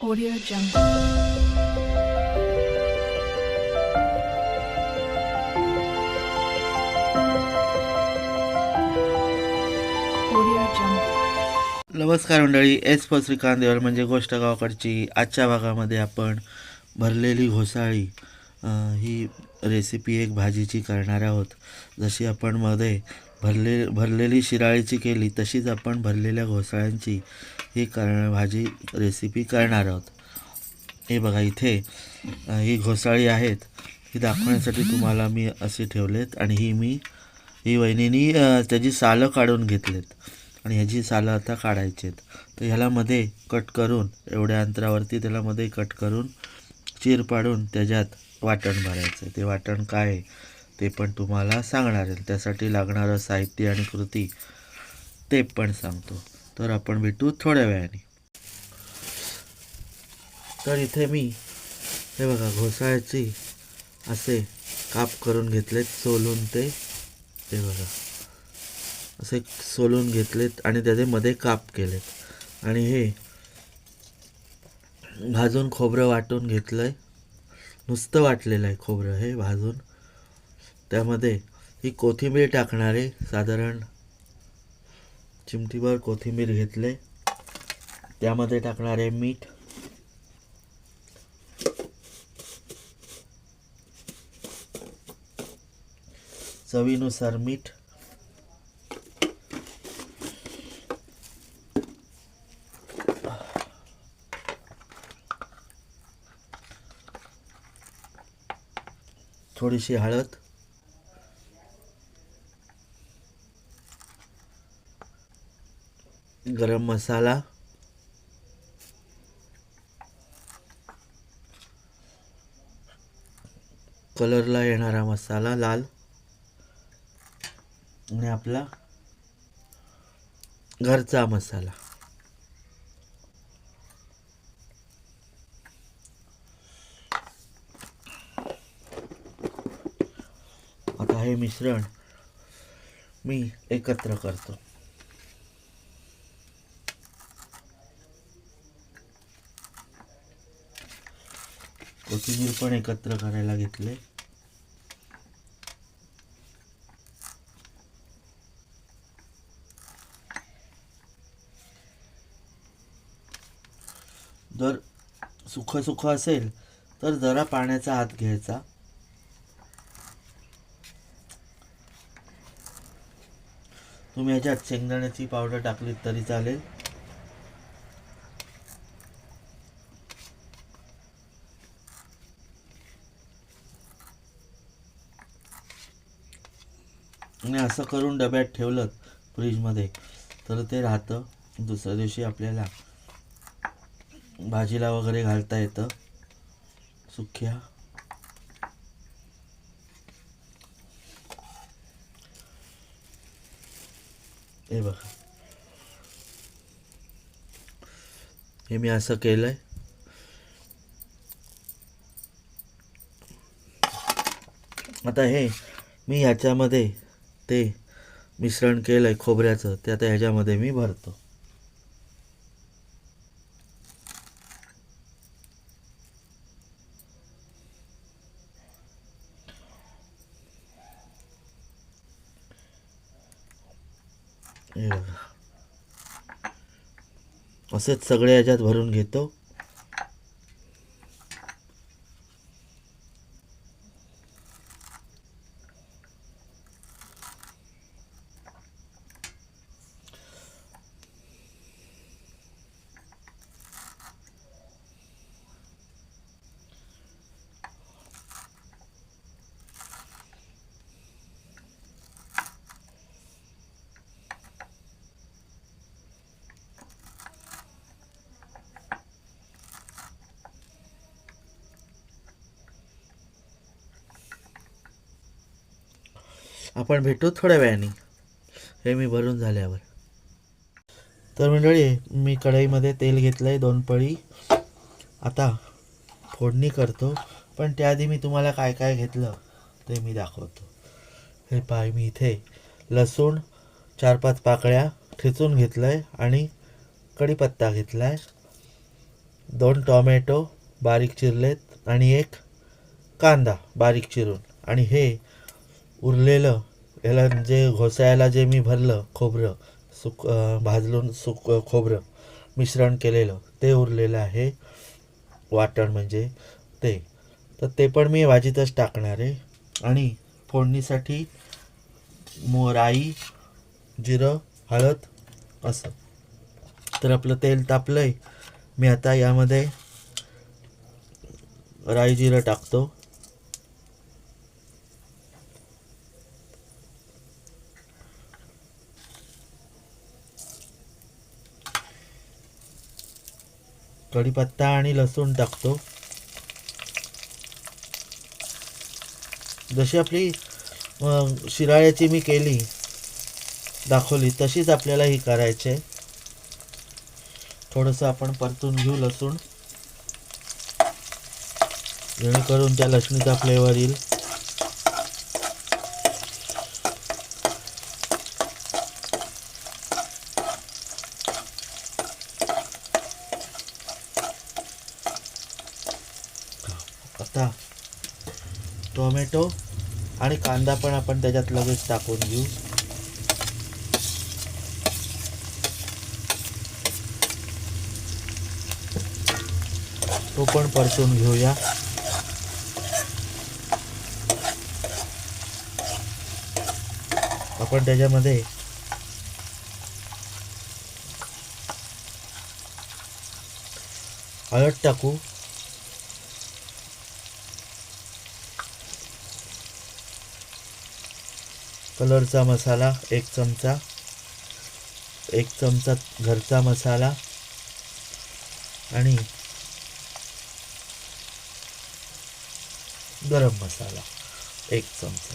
Audio Jungle. Audio Jungle. नमस्कार मंडळी S प श्रीकांत देवळ म्हणजे गोष्ट गावाकडची आजच्या भागामध्ये आपण भरलेली घोसाळी अं, ही रेसिपी एक भाजीची करणार आहोत. जशी आपण मध्ये भरले भरलेली शिराळीची केली तशीच आपण भरलेल्या घोसाळ्यांची ही कर भाजी रेसिपी करणार आहोत. हे बघा इथे ही घोसाळी आहेत. ही दाखवण्यासाठी तुम्हाला मी असे ठेवलेत आणि ही मी ही वहिनीनी त्याची सालं काढून घेतलेत. आणि ह्याची सालं आता काढायची आहेत तर ह्याला मध्ये कट करून एवढ्या अंतरावरती त्याला मध्ये कट करून चीर पाडून त्याच्यात वाटण भरायचं. ते वाटण काय आहे ते पण तुम्हाला सांगणार आहे. त्यासाठी लागणारं साहित्य आणि कृती ते पण सांगतो. तर आपण भेटू थोड्या वेळाने. तर इथे मी हे बघा घोसाळ्याची असे काप करून घेतलेत सोलून ते. हे बघा असे सोलून घेतलेत आणि त्याचे मध्ये काप केलेत. आणि हे भाजून खोबरं वाटून घेतलं आहे नुसतं वाटलेलं आहे खोबरं हे भाजून. त्यामध्ये ही कोथिंबीर टाकणार आहे. साधारण चिमटीभर कोथिंबीर घेतले त्यामध्ये टाकणार आहे मीठ. चवीनुसार मीठ. थोडीशी हळद. गरम मसाला. कलरला येणारा मसाला लाल. आणि आपला घरचा मसाला. हे मिश्रण मी एकत्र करतो. कोथिंबीर पण एकत्र करायला घेतले. जर सुखं सुखं असेल तर जरा पाण्याचा हात घ्यायचा. तुम्ही ह्याच्यात शेंगदाण्याची पावडर टाकलीत तरी चालेल. आणि असं करून डब्यात ठेवलं फ्रीजमध्ये तर ते राहतं. दुसऱ्या दिवशी आपल्याला भाजीला वगैरे घालता येतं. सुक्या. हे बघा. हे मी असं केलं आहे आता हे मी ह्याच्यामध्ये ते मिश्रण केलं आहे खोबऱ्याचं ते आता ह्याच्यामध्ये मी भरतो. हे बघा असंच सगळे याच्यात भरून घेतो. आपण भेटू थोड्या वेळाने. हे मी भरून झाल्यावर. तर मंडळी मी कढईमध्ये तेल घेतलं आहे दोन पळी. आता फोडणी करतो. पण त्याआधी मी तुम्हाला काय काय घेतलं ते मी दाखवतो. हे पाय मी इथे लसूण चार पाच पाकळ्या ठेचून घेतलं आहे आणि कढीपत्ता घेतला आहे दोन टॉमॅटो बारीक चिरलेत आणि एक कांदा बारीक चिरून. आणि हे उरलेलं याला जे घोसायला जे मी भरलं खोबरं सुक भाजलून सुक खोबरं मिश्रण केलेलं ते उरलेलं आहे. वाटण म्हणजे ते. तर ते पण मी भाजीतच टाकणार आहे. आणि फोडणीसाठी मोराई जिरं हळद असं. तर आपलं तेल तापलं आहे मी आता यामध्ये राई जिरं टाकतो. कढीपत्ता आणि लसूण टाकतो. जशी आपली शिराळ्याची मी केली दाखवली तशीच आपल्याला ही करायची. आहे थोडंसं आपण परतून घेऊ लसूण. जेणेकरून त्या लसणीचा फ्लेवर येईल. आता टोमॅटो आणि कांदा पण आपण त्याच्यात लगेच टाकून घेऊ. तो पण परतून घेऊया. आपण त्याच्यामध्ये हळद टाकू. कलरचा मसाला एक चमचा. एक चमचा घरचा मसाला. आणि गरम मसाला एक चमचा.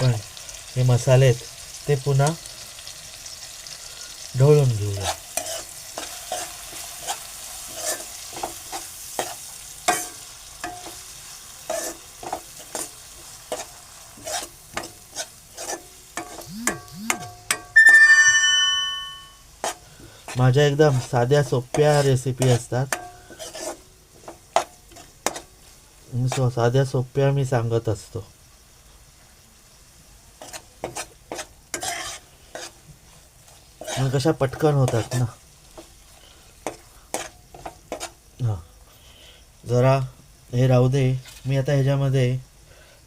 पण हे मसाले आहेत ते पुन्हा ढवळून घेऊया. माझ्या एकदम साध्या सोप्या रेसिपी असतात. सो साध्या सोप्या मी सांगत असतो. मग कशा पटकन होतात ना. हां. जरा हे राहू दे. मी आता ह्याच्यामध्ये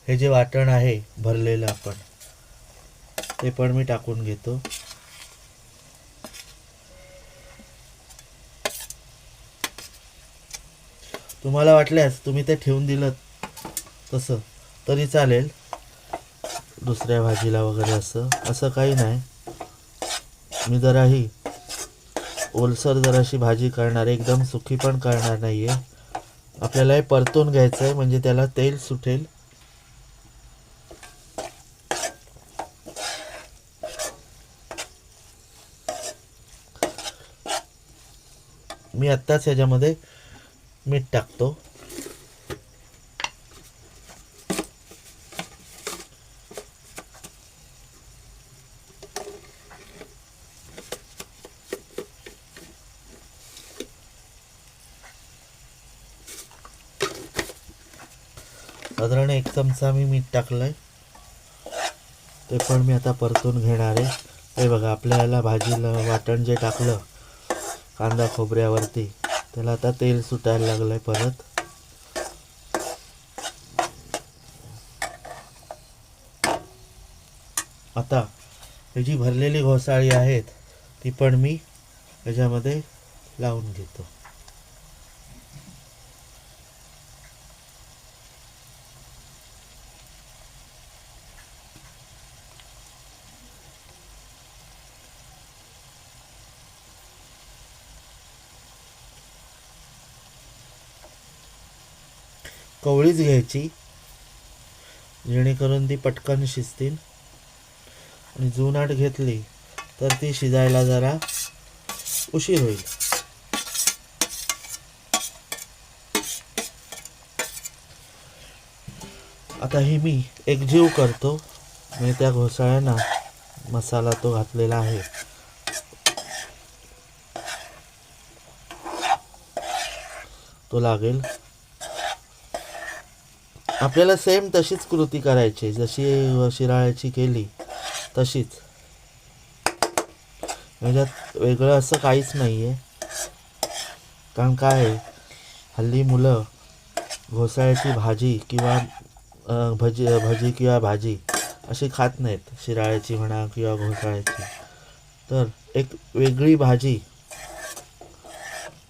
हे जे वाटण आहे भरलेलं आपण ते पण मी टाकून घेतो. तुम्हाला वाटल्यास तुम्ही ते ठेवून दिलं तसं तरी चालेल. दुसऱ्या भाजीला वगैरे असं असं काही नाही. मी जराही ओलसर जराशी भाजी करणार एकदम सुखी पण करणार नाही आहे आपल्याला हे परतून घ्यायचं आहे म्हणजे त्याला तेल सुटेल. मी आत्ताच ह्याच्यामध्ये मीठ टाकतो. साधारण एक चमचा मी मीठ टाकलंय. ते पण मी आता परतून घेणार आहे. हे बघा आपल्याला भाजीला वाटण जे टाकलं कांदा खोबऱ्यावरती त्याला आता तेल सुटायला लागलं आहे परत. आता ही जी भरलेली घोसाळी आहेत ती पण मी याच्यामध्ये लावून घेतो. कवळीच घ्यायची जेणेकरून ती पटकन शिजतील. आणि जुनाट घेतली तर ती शिजायला जरा उशीर होईल. आता हे मी एकजीव करतो मी त्या घोसाळ्यांना मसाला तो घातलेला आहे. तो लागेल. आपल्याला सेम तशीच कृती करायची जशी शिराळ्याची केली तशीच. म्हणजे याच्यात वेगळं असं काहीच नाही आहे कारण काय आहे? हल्ली मुलं घोसाळ्याची भाजी किंवा भजी भजी किंवा भाजी अशी खात नाहीत शिराळ्याची म्हणा किंवा घोसाळ्याची. तर एक वेगळी भाजी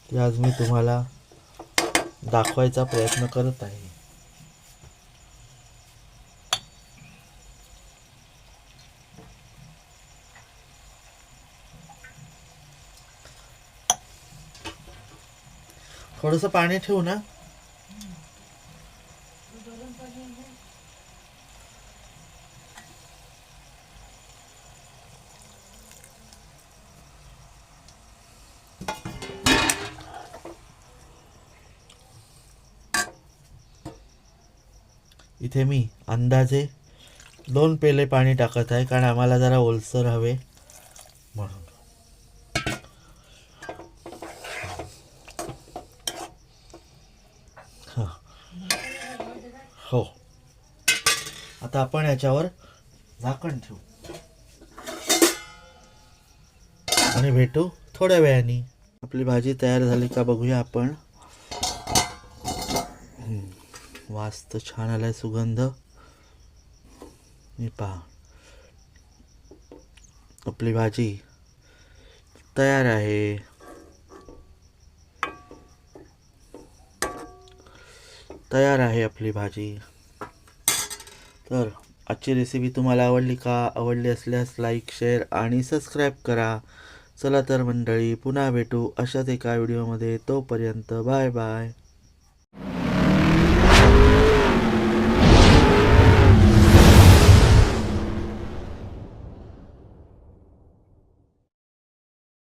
ती आज मी तुम्हाला दाखवायचा प्रयत्न करत आहे. थोडंसं पाणी ठेवू ना. इथे मी अंदाजे दोन पेले पाणी टाकत आहे कारण आम्हाला जरा ओलसर हवे म्हणून. हो. आता आपण याच्यावर झाकण ठेवू. आणि भेटू थोड्या वेळाने. आपली भाजी तयार झाली का बघूया आपण. वास तर छान आलाय सुगंध. मी पहा. आपली भाजी तयार आहे. तयार आहे आपली भाजी. तर आजची रेसिपी तुम्हाला आवडली का? आवडली असल्यास लाईक शेअर आणि सबस्क्राईब करा. चला तर मंडळी पुन्हा भेटू अशाच एका व्हिडिओमध्ये तोपर्यंत बाय बाय